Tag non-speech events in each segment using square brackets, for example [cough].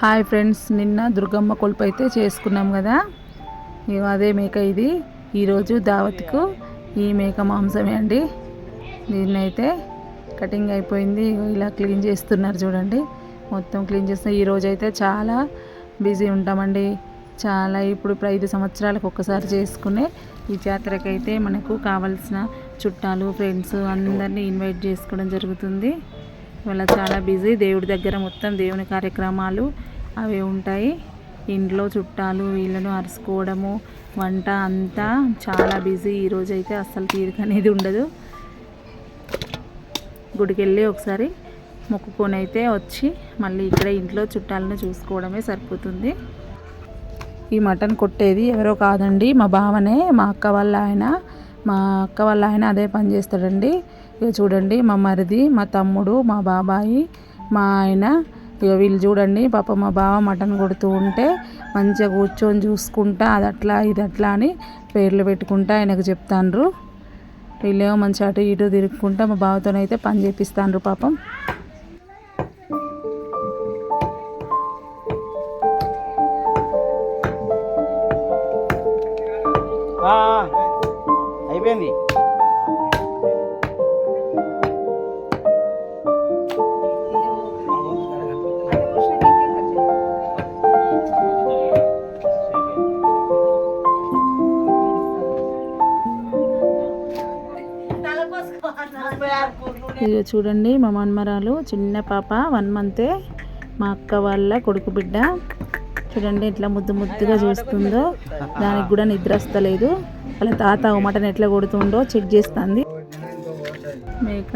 Hi friends నిన్న దుర్గమ్మ కొలుపు అయితే చేసుకున్నాం కదా. ఇగో అదే మేక ఇది. ఈరోజు దావత్కు ఈ మేక మాంసమే అండి. దీన్నైతే కటింగ్ అయిపోయింది. ఇగో ఇలా క్లీన్ చేస్తున్నారు చూడండి. మొత్తం క్లీన్ చేస్తే ఈరోజు అయితే చాలా బిజీ ఉంటామండి. చాలా ఇప్పుడు ఇప్పుడు ఐదు సంవత్సరాలకు ఒక్కసారి చేసుకునే ఈ జాతరకైతే మనకు కావాల్సిన చుట్టాలు ఫ్రెండ్స్ అందరినీ ఇన్వైట్ చేసుకోవడం జరుగుతుంది. ఇవాళ చాలా బిజీ. దేవుడి దగ్గర మొత్తం దేవుని కార్యక్రమాలు అవి ఉంటాయి. ఇంట్లో చుట్టాలు వీళ్ళను అరుచుకోవడము వంట అంతా చాలా బిజీ. ఈరోజు అయితే అస్సలు తీరిక అనేది ఉండదు. గుడికి వెళ్ళి ఒకసారి మొక్కుకొని అయితే వచ్చి మళ్ళీ ఇక్కడ ఇంట్లో చుట్టాలను చూసుకోవడమే సరిపోతుంది. ఈ మటన్ కొట్టేది ఎవరో కాదండి. మా బావనే మా అక్క వాళ్ళ ఆయన. మా అక్క వాళ్ళ ఆయన అదే పని చేస్తాడండి. ఇక చూడండి మా మరిది మా తమ్ముడు మా బాబాయి మా ఆయన ఇక వీళ్ళు చూడండి పాప మా బావ మటన్ కొడుతూ ఉంటే మంచిగా కూర్చొని చూసుకుంటా అది అట్లా ఇది అట్లా అని పేర్లు పెట్టుకుంటా ఆయనకు చెప్తాండ్రు. వీళ్ళేమో మంచి అటు ఇటు తిరుక్కుంటా మా బావతోనైతే పని చేపిస్తాండ్రు పాపం. అయిపోయింది. ఇది చూడండి మా మన్మరాలు చిన్న పాప వన్ మంతే మా అక్క వాళ్ళ కొడుకు బిడ్డ. చూడండి ఎట్లా ముద్దు ముద్దుగా చూస్తుందో. దానికి కూడా నిద్ర వస్తలేదు. వాళ్ళ తాత ఉమటను మటన్ ఎట్లా కొడుతుండో చెక్ చేస్తుంది. మేక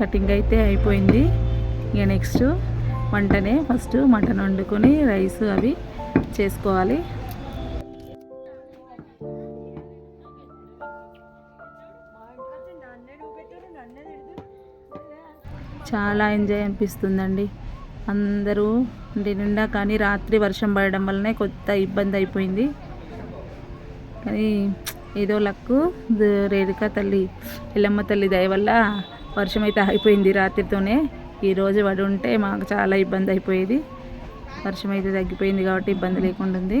కటింగ్ అయితే అయిపోయింది. ఇక నెక్స్ట్ వంటనే ఫస్ట్ మటన్ వండుకొని రైస్ అవి చేసుకోవాలి. చాలా ఎంజాయ్ అనిపిస్తుందండి. అందరూ ఇంటి నిండా కానీ రాత్రి వర్షం పడడం వల్లనే కొత్త ఇబ్బంది అయిపోయింది. కానీ ఏదో లక్కు రేణుకా తల్లి ఎల్లమ్మ తల్లి దయ వల్ల వర్షం అయితే అయిపోయింది రాత్రితోనే. ఈరోజు పడి ఉంటే మాకు చాలా ఇబ్బంది అయిపోయేది. వర్షం అయితే తగ్గిపోయింది కాబట్టి ఇబ్బంది లేకుండా ఉంది.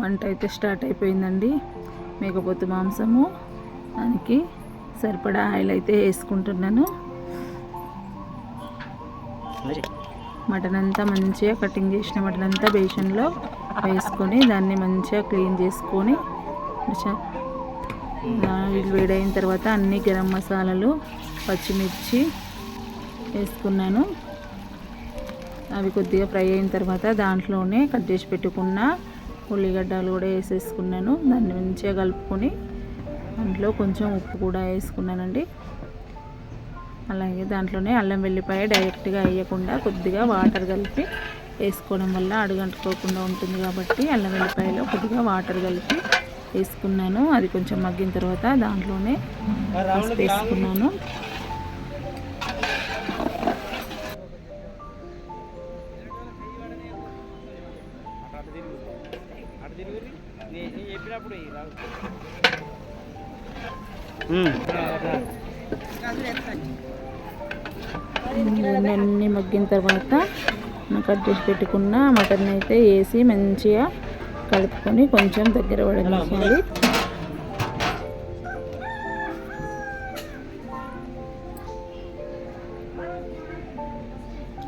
వంట అయితే స్టార్ట్ అయిపోయిందండి. మేకపోతు మాంసము. దానికి సరిపడా ఆయిల్ అయితే వేసుకుంటున్నాను. మటన్ అంతా మంచిగా కటింగ్ చేసిన మటన్ అంతా బేషన్లో వేసుకొని దాన్ని మంచిగా క్లీన్ చేసుకొని వేడైన తర్వాత అన్ని గరం మసాలాలు పచ్చిమిర్చి వేసుకున్నాను. అవి కొద్దిగా ఫ్రై అయిన తర్వాత దాంట్లోనే కట్ చేసి పెట్టుకున్న ఉల్లిగడ్డలు కూడా వేసేసుకున్నాను. దాన్ని మంచిగా కలుపుకొని దాంట్లో కొంచెం ఉప్పు కూడా వేసుకున్నానండి. అలాగే దాంట్లోనే అల్లం వెల్లిపాయ డైరెక్ట్గా వేయకుండా కొద్దిగా వాటర్ కలిపి వేసుకోవడం వల్ల అడుగంటుకోకుండా ఉంటుంది కాబట్టి అల్లం వెల్లిపాయలో కొద్దిగా వాటర్ కలిపి వేసుకున్నాను. అది కొంచెం మగ్గిన తర్వాత దాంట్లోనే వేసుకున్నాను. అన్నీ మగ్గిన తర్వాత కట్ చేసి పెట్టుకున్న మటన్ అయితే వేసి మంచిగా కలుపుకొని కొంచెం దగ్గర పడనివ్వాలి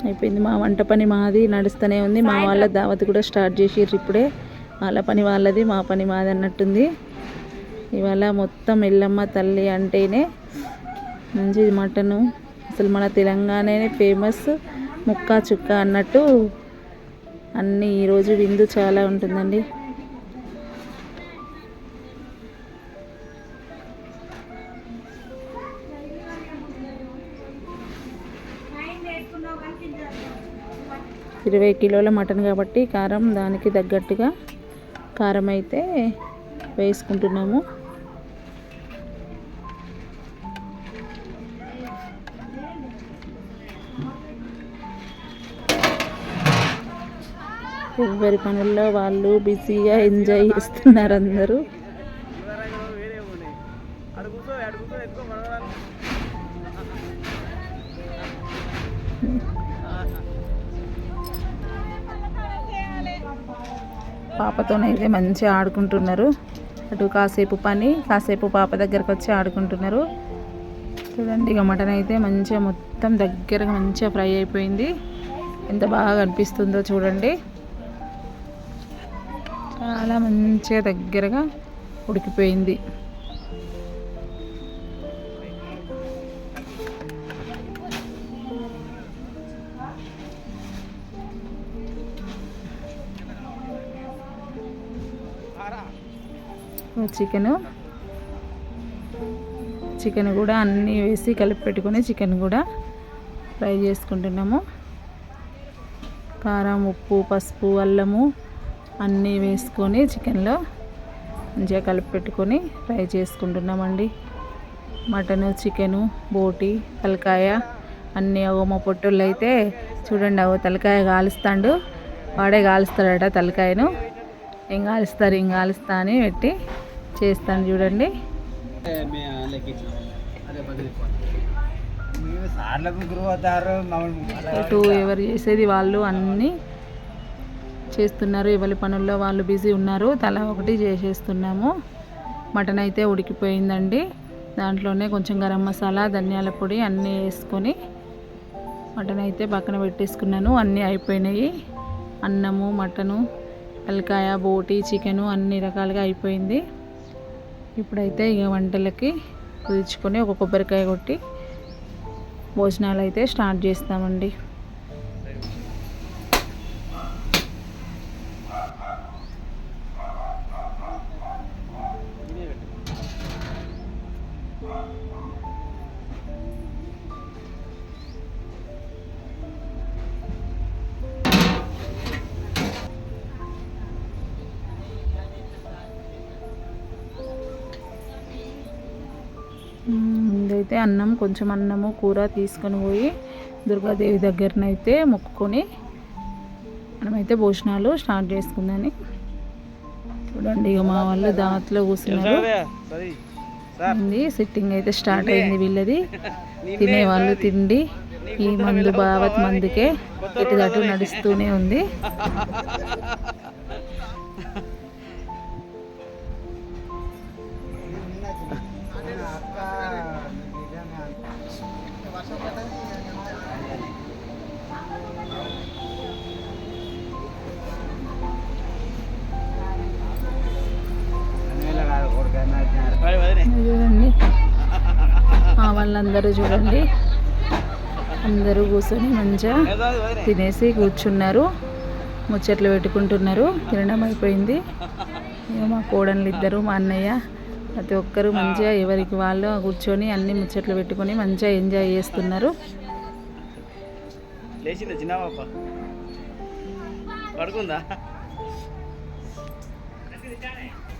అయిపోయింది మా వంట పని మాది నడుస్తూనే ఉంది. మా వాళ్ళ దావత్ కూడా స్టార్ట్ చేసిర్రు ఇప్పుడే. వాళ్ళ పని వాళ్ళది మా పని మాది అన్నట్టుంది. ఇవాళ మొత్తం ఎల్లమ్మ తల్లి అంటేనే మంచి మటను. అసలు మన తెలంగాణనే ఫేమస్ ముక్కా చుక్క అన్నట్టు అన్నీ ఈరోజు విందు చాలా ఉంటుందండి. ఇరవై కిలోల మటన్ కాబట్టి కారం దానికి తగ్గట్టుగా కారం అయితే వేసుకుంటున్నాము. ఎవరి పనుల్లో వాళ్ళు బిజీగా ఎంజాయ్ చేస్తున్నారు అందరూ. పాపతోనైతే మంచిగా ఆడుకుంటున్నారు. అటు కాసేపు పని కాసేపు పాప దగ్గరకు వచ్చి ఆడుకుంటున్నారు. చూడండి ఇక మటన్ అయితే మంచిగా మొత్తం దగ్గరగా మంచిగా ఫ్రై అయిపోయింది. ఎంత బాగా అనిపిస్తుందో చూడండి. చాలా మంచిగా దగ్గరగా ఉడికిపోయింది. చికెను చికెన్ కూడా అన్నీ వేసి కలిపి పెట్టుకొని చికెన్ కూడా ఫ్రై చేసుకుంటున్నాము. కారం ఉప్పు పసుపు అల్లము అన్నీ వేసుకొని చికెన్లో మంచిగా కలిపి పెట్టుకొని ఫ్రై చేసుకుంటున్నామండి. మటను చికెను బోటి తలకాయ అన్నీ అగో మా పొట్టోళ్ళు అయితే చూడండి అగో తలకాయ కాలుస్తాడు. వాడే కాలుస్తాడట తలకాయను. ఏం కాలుస్తారు ఏం కాలుస్తా అని పెట్టి చేస్తాను చూడండి. ఇటు ఎవరు చేసేది వాళ్ళు అన్నీ చేస్తున్నారు ఎవరి పనుల్లో వాళ్ళు బిజీ ఉన్నారు తల ఒకటి చేసేస్తున్నాము. మటన్ అయితే ఉడికిపోయిందండి. దాంట్లోనే కొంచెం గరం మసాలా ధనియాల పొడి అన్నీ వేసుకొని మటన్ అయితే పక్కన పెట్టేసుకున్నాను. అన్నీ అయిపోయినాయి. అన్నము మటను తలకాయ బోటి చికెను అన్ని రకాలుగా అయిపోయింది. ఇప్పుడైతే ఇక వంటలకి కుదుర్చుకొని ఒక కొబ్బరికాయ కొట్టి భోజనాలు అయితే స్టార్ట్ చేస్తామండి. అన్నం కొంచెం అన్నము కూర తీసుకొని పోయి దుర్గాదేవి దగ్గరనైతే మొక్కుకొని మనమైతే భోజనాలు స్టార్ట్ చేసుకుందని చూడండి ఇక మా వాళ్ళు దావత్లో కూర్చున్నారు. ఉంది సిట్టింగ్ అయితే స్టార్ట్ అయింది వీళ్ళది. [laughs] తినే వాళ్ళు తిండి ఈ మందు బావత్ మందుకే ఇటు నడుస్తూనే ఉంది. [laughs] వాళ్ళందరూ చూడండి. అందరూ కూర్చొని మంచిగా తినేసి కూర్చున్నారు. ముచ్చట్లు పెట్టుకుంటున్నారు. తినడం అయిపోయింది. మా కోడళ్ళు ఇద్దరు మా అన్నయ్య ప్రతి ఒక్కరు మంచిగా ఎవరికి వాళ్ళు కూర్చొని అన్ని ముచ్చట్లు పెట్టుకొని మంచిగా ఎంజాయ్ చేస్తున్నారు. పడుకుందా?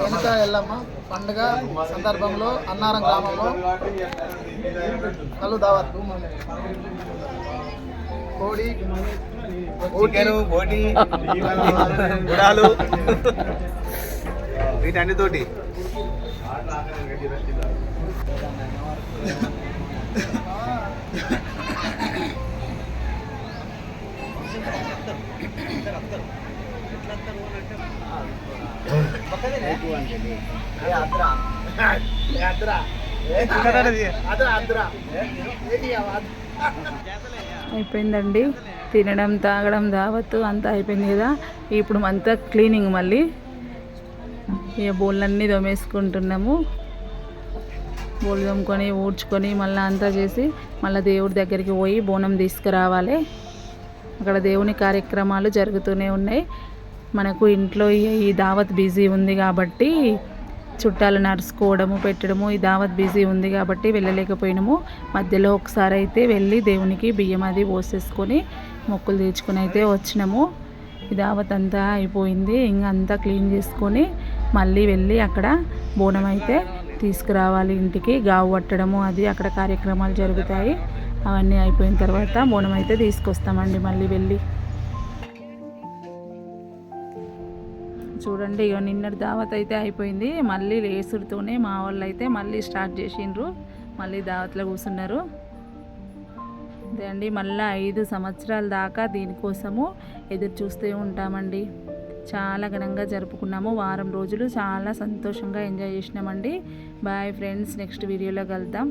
వెనుక ఎల్లమ్మ? పండుగ సందర్భంలో అన్నారం గ్రామంలో కలు దావత్ కోడి బోటి గుడాలు వీటన్నితోటి అద్రా? అద్రా? ఏంటి అవ- అయిపోయిందండి. తినడం తాగడం దావత్తు అంతా అయిపోయింది కదా. ఇప్పుడు అంతా క్లీనింగ్ మళ్ళీ. ఇక బోళ్ళన్నీ దోమేసుకుంటున్నాము. బోళ్ళు తోముకొని ఊడ్చుకొని మళ్ళీ అంతా చేసి మళ్ళీ దేవుడి దగ్గరికి పోయి బోనం తీసుకురావాలి. అక్కడ దేవుని కార్యక్రమాలు జరుగుతూనే ఉన్నాయి. మనకు ఇంట్లో ఈ- దావత్ బిజీ ఉంది కాబట్టి చుట్టాలు నడుచుకోవడము పెట్టడము ఈ దావత్ బిజీ ఉంది కాబట్టి వెళ్ళలేకపోయినాము. మధ్యలో ఒకసారి అయితే వెళ్ళి దేవునికి బియ్యం అది పోసేసుకొని మొక్కులు తీర్చుకొని అయితే వచ్చినాము. ఈ దావత్ అంతా అయిపోయింది. ఇంకా అంతా క్లీన్ చేసుకొని మళ్ళీ వెళ్ళి అక్కడ బోనం అయితే తీసుకురావాలి ఇంటికి. గావు పట్టడము అది అక్కడ కార్యక్రమాలు జరుగుతాయి. అవన్నీ అయిపోయిన తర్వాత బోనం అయితే తీసుకొస్తామండి మళ్ళీ వెళ్ళి. చూడండి ఇక నిన్నటి దావత్ అయితే అయిపోయింది. మళ్ళీ లేసుడుతోనే మా వాళ్ళు అయితే మళ్ళీ స్టార్ట్ చేసిండ్రు. మళ్ళీ దావత్లో కూర్చున్నారు. అదే అండి మళ్ళీ ఐదు సంవత్సరాల దాకా దీనికోసము ఎదురు చూస్తూ ఉంటామండి. చాలా ఘనంగా జరుపుకున్నాము. వారం రోజులు చాలా సంతోషంగా ఎంజాయ్ చేసినామండి. బాయ్ ఫ్రెండ్స్ నెక్స్ట్ వీడియోలో కలుద్దాం.